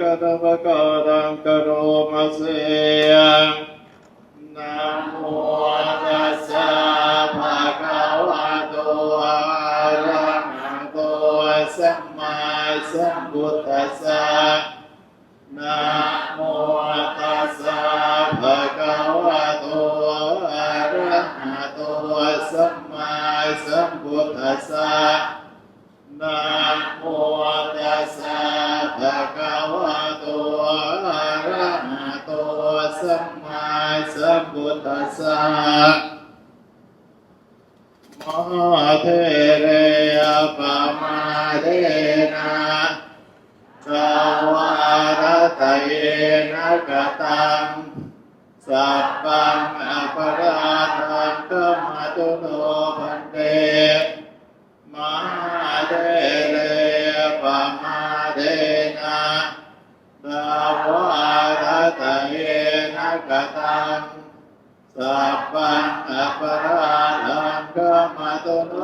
กะตะปะกะตังกะโรมาเสนะโมตัสสะภะคะวะโตอะระหะโตสัมมาสัมพุทธัสสะนะโมตัสสะภะคะวะโตอะระหะโตสัมมาสัมพุทธัสสะ นะโมตัสสะภะคะวะโตอะระหะโตสัมมาสัมพุทธัสสะมหาเทเรยปะมาเทนะสวารตเยนะกตังสัพพังอปราทังกมตุโนพันเต ตเยนะกตังสัพพังอปราทังกมตุโน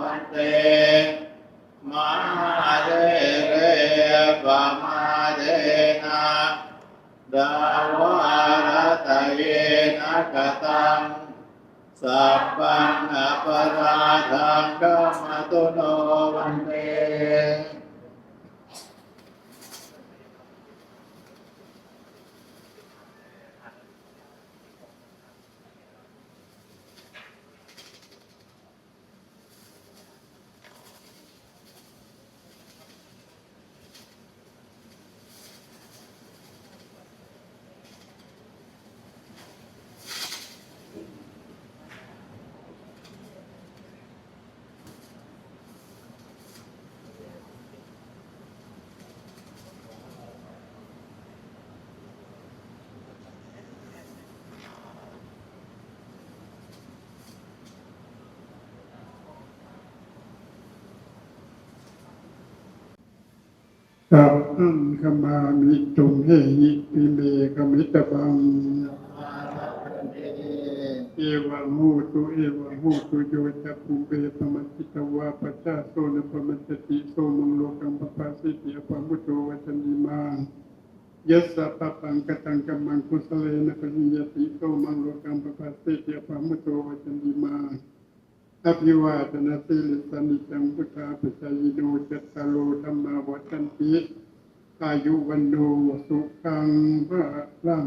มันเตมาเดเรปมาเดนะดาวาระตเยนะกตังสัพพังอปราทังกมมตุโนวันเต สัพพังขมามิตุงเฮหิปิเมกมิตบังเอวังหูตุเอวังหูตุโยจะภูเปปมัจจิตวาปัจจาโซนปมัจติโสมังโลกังปปาสิติอปามุตโตวัจนิมังยัสสะปะปังกตังกัมมังคุสเลนะปริยติโสมังโลกังปปาสิติอปามุตโตวัจนิมัง อภิวาทนาสิลิสานิจังพุทธาปิจายโนจัตตาโลธรรมาวัตันติอายุวันโนสุขังพระลัง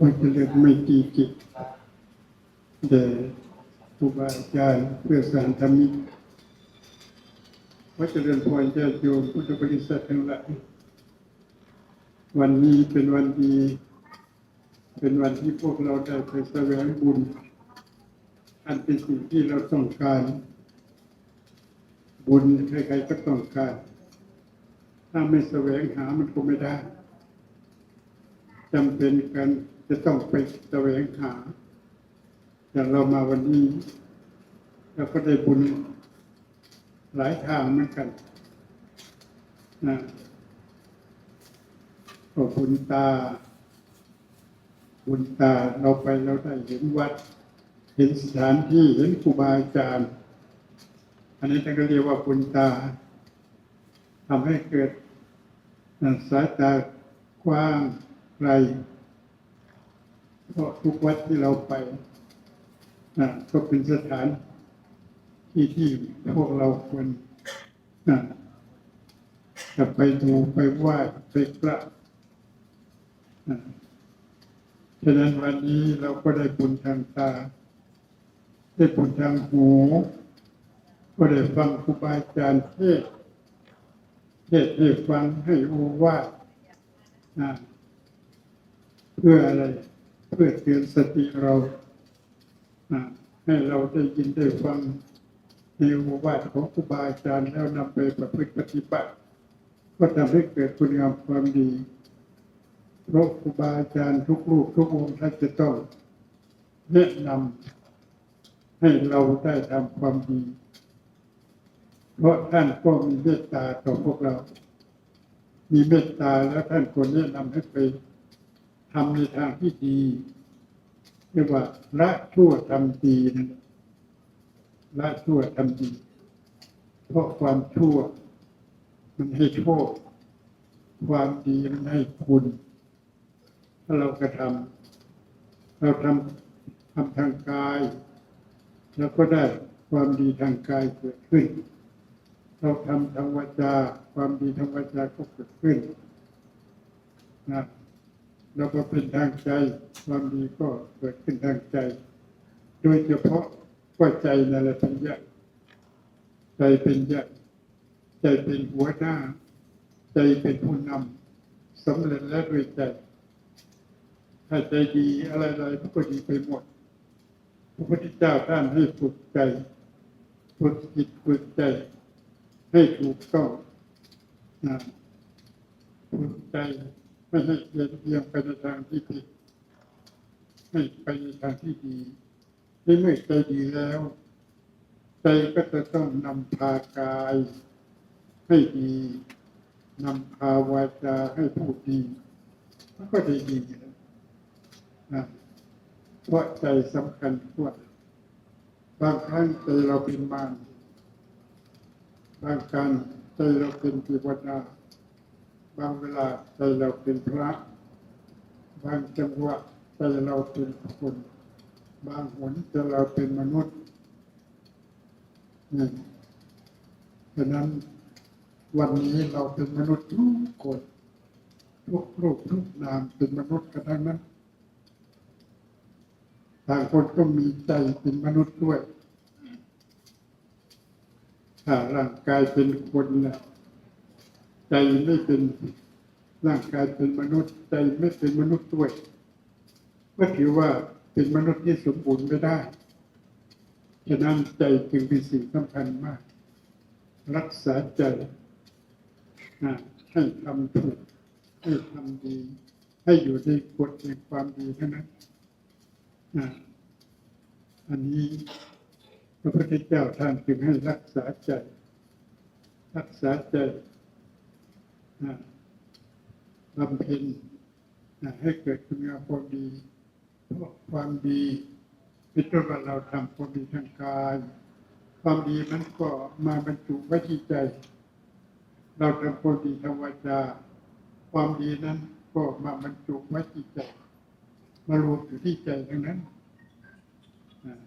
ว่าจะเลิกไม่ตีจิตแด่ครูบาอาจารย์เพื่อสารธรรมิกว่าจะเรียนพรญาติโยมพุทธบริษัททั้งหลายวันนี้เป็นวันดี เป็นวันที่พวกเราได้ไปแสวงบุญ อันเป็นสิ่งที่เราต้องการ บุญใครๆก็ต้องการ ถ้าไม่แสวงหามันก็ไม่ได้ จำเป็นกันจะต้องไปแสวงหาอย่างเรามาวันนี้เราก็ได้บุญหลายทางเหมือนกันนะก็บุญตา บุญตาเราไปเราได้เห็นวัด เห็นสถานที่เห็นครูบาอาจารย์อันนี้ท่านก็เรียกว่าบุญตาทำให้เกิดสายตากว้าง ไกลเพราะทุกวัดที่เราไปนะก็เป็นสถานที่ที่พวกเราควรนะจะไปดูไปไหว้ไปกราบนะฉะนั้นวันนี้เราก็ได้บุญทางตา ได้บุญทางหู ก็ได้ฟังครูบาอาจารย์เทศเทศให้ฟังให้โอวาทนะ เพื่ออะไร เพื่อเตือนสติเราให้เราได้ยินได้ฟังในโอวาทของครูบาอาจารย์แล้วนำไปประพฤติปฏิบัติ ก็ทำให้เกิดคุณงามความดีเพราะครูบาอาจารย์ทุกรูปทุกองค์ท่านจะต้องแนะนำให้เราได้ทำความดี เพราะท่านก็มีเมตตาต่อพวกเรา มีเมตตาแล้วท่านก็แนะนำให้ไป ทำในทางที่ดีเรียกว่าละชั่วทำดีนั่นแหละละชั่วทำดี เพราะความชั่ว มันให้โทษ ความดีมันให้คุณ ถ้าเรากระทำเราทำทำทางกาย แล้วก็ได้ความดีทางกายเกิดขึ้น เราทำทางวาจา ความดีทางวาจาก็เกิดขึ้นนะ เราก็เป็นทางใจ ความดีก็เกิดขึ้นทางใจ โดยเฉพาะว่าใจนั่นแหละเป็นใหญ่ใจเป็นใหญ่ใจเป็นหัวหน้า ใจเป็นผู้นำสำเร็จแล้วด้วยใจ ถ้าใจดีอะไรๆมันก็ดีไปหมด พระพุทธเจ้าท่านให้ฝึกใจฝึกจิตฝึกใจ ให้ถูกต้องนะฝึกใจ ไม่ให้เอียงเอียงไปในทางที่ผิดให้ไปในทางที่ดีในเมื่อใจดีแล้ว ใจก็จะต้องนำพากายให้ดีนำพาวาจาให้พูดดีมันก็ได้ดีนะนะเพราะใจสำคัญกว่าบางครั้งใจเราเป็นมารบางการใจเราเป็นเทวดา บางเวลาใจเราเป็นพระ บางจังหวะใจเราเป็นคน บางหนใจเราเป็นมนุษย์นี่ฉะนั้นวันนี้เราเป็นมนุษย์ทุกคนทุกรูปทุกนามเป็นมนุษย์กันทั้งนั้นต่างคนก็มีใจเป็นมนุษย์ด้วยถ้าร่างกายเป็นคนนะ ใจไม่เป็นร่างกายเป็นมนุษย์ ใจไม่เป็นมนุษย์ด้วยก็ถือว่าเป็นมนุษย์ที่สมบูรณ์ไม่ได้ ฉะนั้นใจจึงเป็นสิ่งสำคัญมาก รักษาใจให้ทำถูกให้ทำดี ให้อยู่ในกฎแห่งความดีเท่านั้นอันนี้พระพุทธเจ้าท่านจึงให้รักษาใจ รักษาใจ บำเพ็ญนให้เกิดคุณงามความดีเพราะความดีเป็นต้นว่าเราทำความดีทางกาย ความดีนั้นก็มาบรรจุไว้ที่ใจ เราทำความดีทางวาจา ความดีนั้นก็มาบรรจุไว้ที่ใจมารวมอยู่ที่ใจทั้งนั้น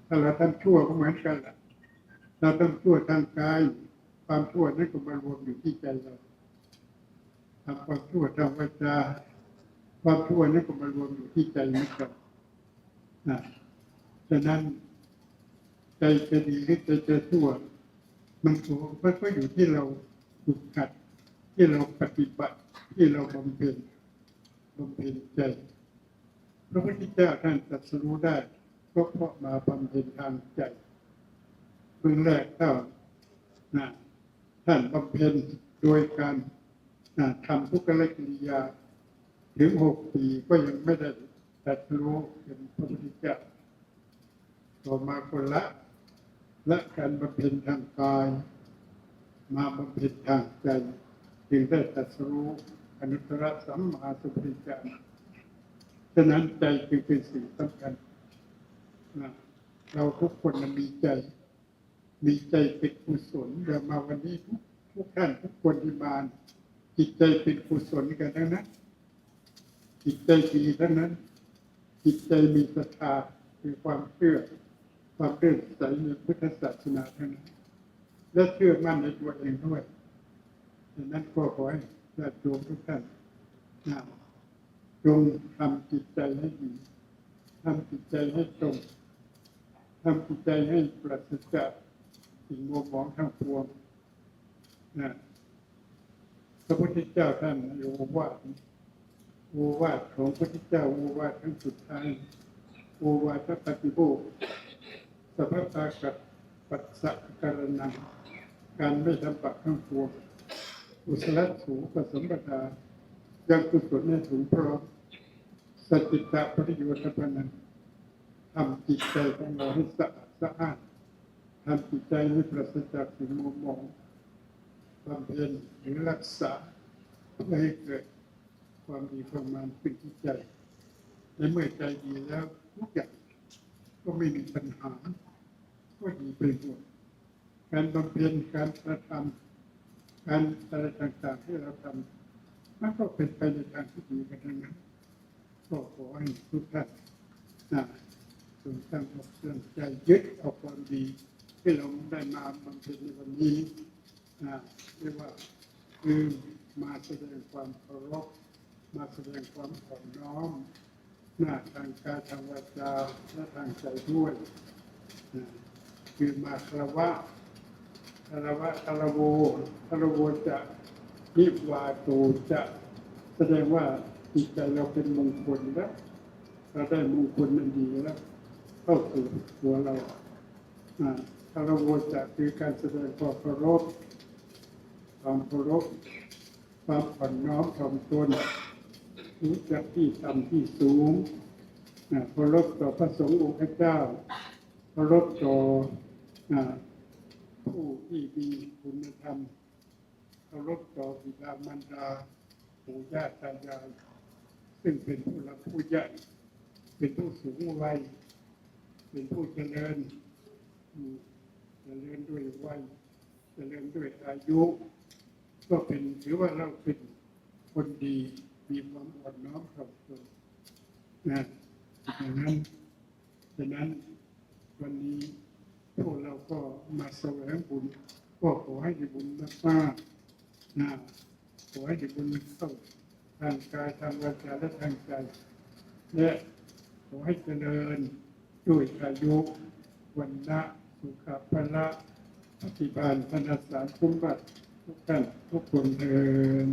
ถ้าเราทำชั่วก็เหมือนกันแหละเราทำชั่วทางกาย ความชั่วนั้นก็มารวมอยู่ที่ใจเรา ทำความชั่วทางวาจาความชั่วนั้นก็มารวมอยู่ที่ใจเหมือนกันอ่าฉะนั้นใจจะดีหรือใจจะชั่วมันก็มันก็อยู่ที่เราฝึกหัด ที่เราปฏิบัติ ที่เราบำเพ็ญบำเพ็ญใจพระพุทธเจ้าท่านตรัสรู้ได้ก็เพราะมาบำเพ็ญทางใจเบื้องแรกเท่านะท่านบำเพ็ญโดยการ ทำทุกขลกิริยา ถึงหกปีก็ยังไม่ได้ตรัสรู้เป็นพระพุทธเจ้าต่อมาคนละและการบำเพ็ญทางกาย มาบำเพ็ญทางใจ จึงได้ตรัสรู้อนุตตรสัมมาสัมพุทธเจ้าฉะนั้นใจจึงเป็นสิ่งสำคัญเราทุกคนมีใจ มีใจเป็นกุศลเดี๋ยวมาวันนี้ทุกทุกท่านทุกคนที่มา จิตใจเป็นกุศลกันทั้งนั้น จิตใจดีทั้งนั้น จิตใจมีศรัทธาคือความเชื่อ ความเลื่อมใสในพุทธศาสนาทั้งนั้น และเชื่อมั่นในตัวเองด้วยดังนั้นก็ขอให้ญาติโยมทุกท่านนะจงทำจิตใจให้ดีทำจิตใจให้ตรงทำจิตใจให้ปราศจากสิ่งมัวหมองทั้งปวงนะ ระพุทธเจ้าท่านโอวาทโอวาทของพระพุทธเจ้าโอวาททั้งสุดท้ายโอวาทปฏิโภคสัพพตากับปัสสะการนังการไม่ทำปากทั้งปวงอุสลัสูปสมปทายังกุศลในถึงพร้อมสติตะปริโยชน์พนันทำจิตใจของเราให้สะอาดสะอาดทำจิตใจให้ปราศจากสิ่งมัวหมองำเพ็ญหรือรักษาเพื่อให้เกิดความดีความงามเป็นที่ใจในเมื่อใจดีแล้วทุกอย่างก็ไม่มีปัญหา ก็ดีไปหมดการบำเพ็ญการกระทำการอะไรต่างๆที่เราทำมันก็เป็นไปในทางที่ดีกันทั้งนั้นก็ขอให้ทุกท่านนะจงตั้งอกตั้งใจยึดเอาความดีที่เราได้มาบำเพ็ญในวันนี้ นะเรียกว่าคือมาแสดงความเคารพมาแสดงความอ่อนน้อมหน้าทางกายทางวาจาและทางใจด้วยนะคือมาคารวะคารวะคารโวคารโวจะนิวาตูจะแสดงว่าจิตใจเราเป็นมงคลแล้วเราได้มงคลมันดีแล้วเข้าสู่ตัวเราอ่าคารวะจะคือการแสดงความเคารพ ความเคารพความผ่อนน้อมถ่อมตนรู้จักที่ต่ำที่สูงเคารพต่อพระสงฆ์องค์พระเจ้าเคารพต่อผู้ที่มีคุณธรรมเคารพต่อบิดามารดาปู่ย่าตายายซึ่งเป็นผู้หลักผู้ใหญ่ เป็นผู้สูงวัย เป็นผู้เจริญเจริญด้วยวัยเจริญด้วยอายุ ก็เป็นถือว่าเราเป็นคนดีมีความอ่อนน้อมถ่อมตนนะดังนั้นดังนั้นวันนี้พวกเราก็มาแสวงบุญก็ขอให้ได้บุญมากๆนะขอให้ได้บุญเข้าทางกายทางวาจาและทางใจและขอให้เจริญด้วยอายุวันนะสุขภาละปฏิบาลพนาสสารสมบัติ ทุกท่านทุกคนเทิน